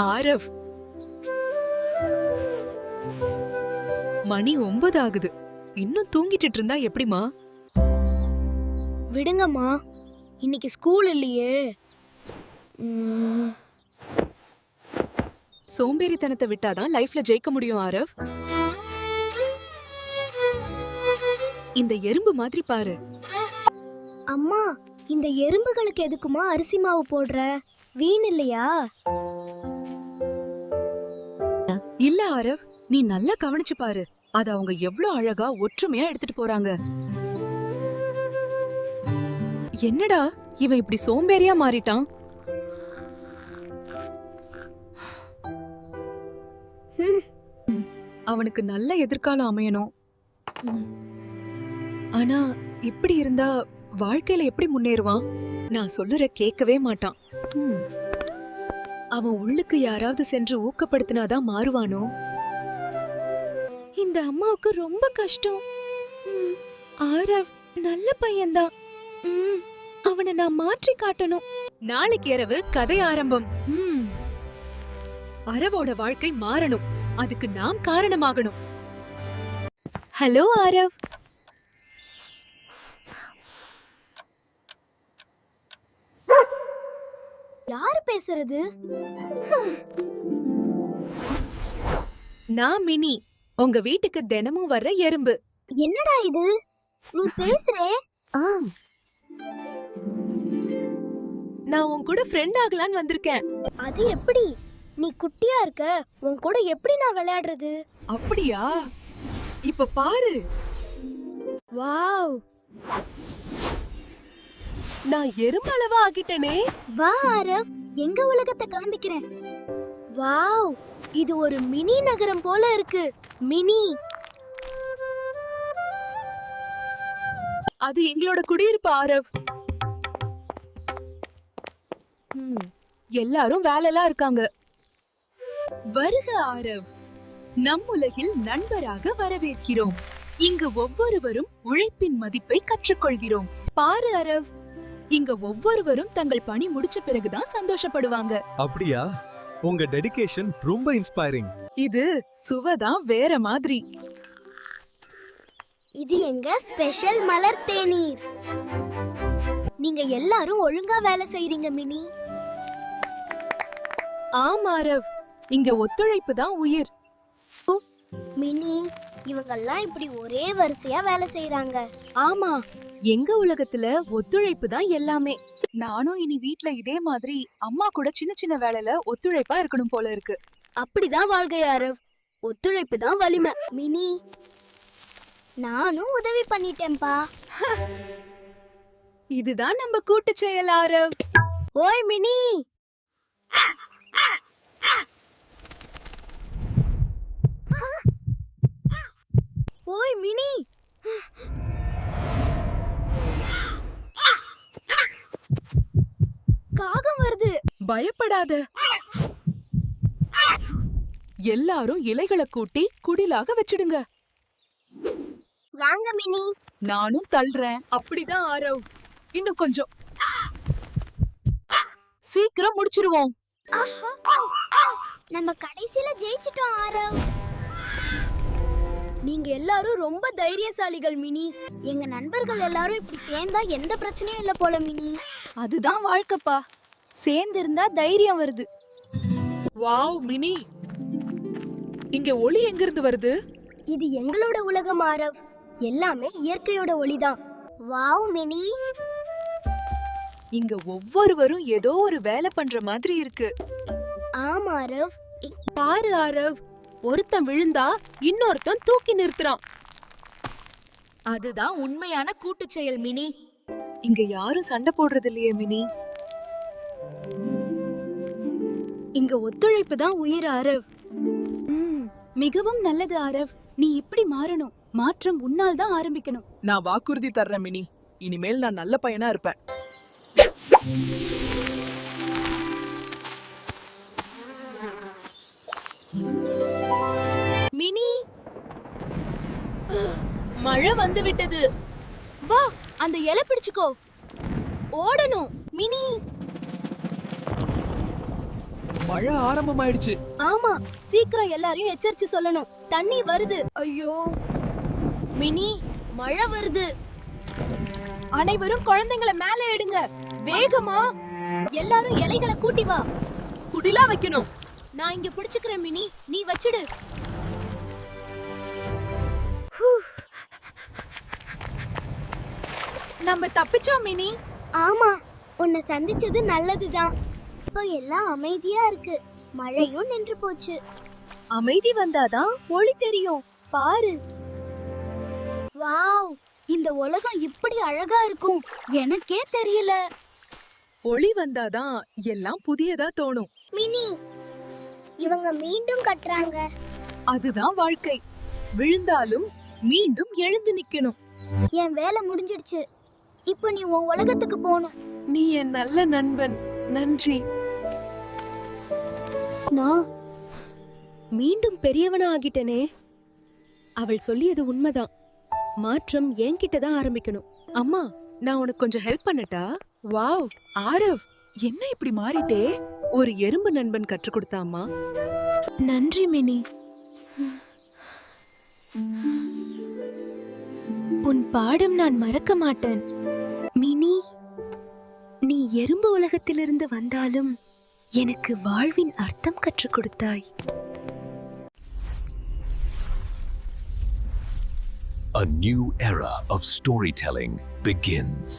ஆரவ். மணி ஒன்பது ஆகுது. இன்னும் தூங்கிட்டு இருந்தா எப்படிமா விடுங்கம்மா. இன்னைக்கு ஸ்கூல் இல்லையே. சோம்பேறித்தனத்தை விட்டாதான் லைஃப்ல ஜெயிக்க முடியும் ஆரவ். இந்த எறும்பு மாதிரி பாரு. அம்மா இந்த எறும்புகளுக்கு எதுக்குமா அரிசி மாவு போடுற? வீண் இல்லையா? இல்ல ஆரவ் நீ நல்லா கவனிச்சு பாரு. அது அவங்க எவ்வளவு அழகா ஒற்றுமையா எடுத்துட்டு போறாங்க. என்னடா இவன் இப்படி சோம்பேறியா மாறிட்டான்? அவனுக்கு நல்ல எதிர்காலம் அமையணும். ஆனா இப்படி இருந்தா வாழ்க்கையில எப்படி முன்னேறுவான்? நான் சொல்லுற கேட்கவே மாட்டான். அவன் உள்ளுக்கு யாராவது சென்று ஊக்கப்படுத்தினாதான் மாறுவானோ? இந்த அம்மாவுக்கு ரொம்ப கஷ்டம். ஆரவ் நல்ல பையன்தான். அவனை நான் மாற்றி காட்டணும். நாளைக்கு இரவு கதை ஆரம்பம். அரவோட வாழ்க்கை மாறணும். அதுக்கு நாம் காரணமாகணும். ஹலோ ஆரவ். யாரு பேசுறது? நான் மினி. உங்க வீட்டுக்கு தினமும் வர்ற எறும்பு. என்னடா இது? நீ பேசுறே. ஆம். நான் உன் கூட ஃப்ரெண்ட் ஆகலான்னு வந்திருக்கேன். அது எப்படி? நீ குட்டியா இருக்க. உன் கூட எப்படி நான் விளையாடுறது? அப்படியா? இப்ப பாரு. வாவ். நான் எறும்பளவா ஆகிட்டனே. வா ஆரவ். எங்க உலகத்தை காண்பிக்கிறேன். வாவ் இது ஒரு மினி நகரம் போல இருக்கு. மினி. அது எங்களோட குடியிருப்பு ஆரவ். எல்லாரும் வேலைலாம் இருக்காங்க. வருக ஆரவ். நம் உலகில் நண்பராக வரவேற்கிறோம். இங்கு ஒவ்வொருவரும் உழைப்பின் மதிப்பை கற்றுக்கொள்கிறோம். பாரு அரவ் இங்க ஒவ்வொருவரும் தங்கள் பணி முடிச்ச பிறகுதான் சந்தோஷப்படுவாங்க. அப்படியா? உங்க டெடிகேஷன் ரொம்ப இன்ஸ்பைரிங் இது சுவதான் வேற மாதிரி. இது எங்க ஸ்பெஷல் மலர் தேநீர். நீங்க எல்லாரும் ஒழுங்கா வேலை செய்றீங்க மினி. ஆம் ஆரவ். இங்க ஒத்துழைப்பு தான் உயிர். மினி இவங்கெல்லாம் இப்படி ஒரே வரிசையா வேலை செய்றாங்க. ஆமா. எங்க உலகத்துல ஒத்துழைப்பு தான் எல்லாமே. நானும் இனி வீட்ல இதே மாதிரி அம்மா கூட சின்ன சின்ன வேலையில ஒத்துழைப்பா இருக்கணும் போல இருக்கு. அப்படிதான் வாழ்க்கை அரவ் ஒத்துழைப்பு தான் வலிமை. மினி நானும் உதவி பண்ணிட்டேன்பா இதுதான் நம்ம கூட்டு செயல் ஆரவ். ஓய் மினி. ஓய் மினி. பயப்படாத. எல்லாரும் இலைகளை கூட்டி குடிலாக வச்சிடுங்க. வாங்க மினி. நானும் தள்ளுறேன். அப்படிதான் ஆரவ். இன்னும் கொஞ்சம். சீக்கிரம் முடிச்சிருவோம். நம்ம கடைசில ஜெயிச்சிட்டோம் ஆரவ். நீங்க எல்லாரும் ரொம்ப தைரியசாலிகள் மினி. எங்க நண்பர்கள் எல்லாரும் இப்படி சேர்ந்தா எந்த பிரச்சனையும் இல்ல போல மினி. அதுதான் வாழ்க்கைப்பா. சேர்ந்து இருந்தா தைரியம் வருது. Wow Mini. இங்க ஒளி எங்க இருந்து வருது? இது எங்களோட உலகம் ஆரவ். எல்லாமே இயற்கையோட ஒளிதான். Wow Mini. இங்க ஒவ்வொருவரும் ஏதோ ஒரு வேலை பண்ற மாதிரி இருக்கு. ஆம் ஆரவ். பாரு ஆரவ். ஒருத்தன் விழுந்தா இன்னொருத்தன் தூக்கி நிறுத்துறான். அதுதான் உண்மையான கூட்டுச் செயல் மினி. இங்க யாரும் சண்டை போடுறது இல்லையே மினி. இங்க ஒத்துழைப்பு தான் உயிர் ஆரவ் மிகவும் நல்லது ஆரவ் நீ இப்படி மாறணும். மாற்றம் உன்னால் தான் ஆரம்பிக்கணும். நான் வாக்குறுதி தர்றேன் மினி. இனிமேல் நான் நல்ல பையனா இருப்பேன். மினி! மழை வந்து விட்டது வா அந்த இலை பிடிச்சுக்கோ. ஓடணும் மினி! மழை ஆரம்பமாயிடுச்சு. ஆமா சீக்கிரம் எல்லாரையும் எச்சரிச்சு சொல்லணும். தண்ணி வருது. ஐயோ. மினி மழை வருது. அனைவரும் குழந்தைங்களை மேல எடுங்க. வேகமா. எல்லாரும் இலைகளை கூட்டி வா. குடிலா வைக்கணும். நான் இங்க பிடிச்சுக்கிறேன் மினி. நீ வச்சிடு. நம்ம தப்பிச்சோம் மினி. ஆமா உன்னை சந்திச்சது நல்லதுதான். இப்போ எல்லாம் அமைதியா இருக்கு. மழையும் நின்று போச்சு. அமைதி வந்தாதான் ஒளி தெரியும். பாரு. வாவ்! இந்த உலகம் இப்படி அழகா இருக்கும். எனக்கே தெரியல. ஒளி வந்தாதான் எல்லாம் புதியதா தோணும். மினி இவங்க மீண்டும் கட்டுறாங்க. அதுதான் வாழ்க்கை. விழுந்தாலும் மீண்டும் எழுந்து நிக்கணும். என் வேலை முடிஞ்சிடுச்சு. இப்போ நீ உன் உலகத்துக்கு போகணும். நீ என் நல்ல நண்பன். நன்றி. நான் மீண்டும் பெரியவனா ஆகிட்டனே அவள் சொல்லியது உண்மைதான். மாற்றம் என்கிட்ட தான் ஆரம்பிக்கணும். அம்மா நான் உனக்கு கொஞ்சம் ஹெல்ப் பண்ணட்டா? வாவ் ஆரவ் என்ன இப்படி மாறிட்டே? ஒரு எறும்பு நண்பன் கற்றுக் கொடுத்தா அம்மா? நன்றி மினி. உன் பாடம் நான் மறக்க மாட்டேன். மினி நீ எறும்பு உலகத்திலிருந்து வந்தாலும் எனக்கு வாழ்வின் அர்த்தம் கற்றுக் கொடுத்தாய் A new era of storytelling begins.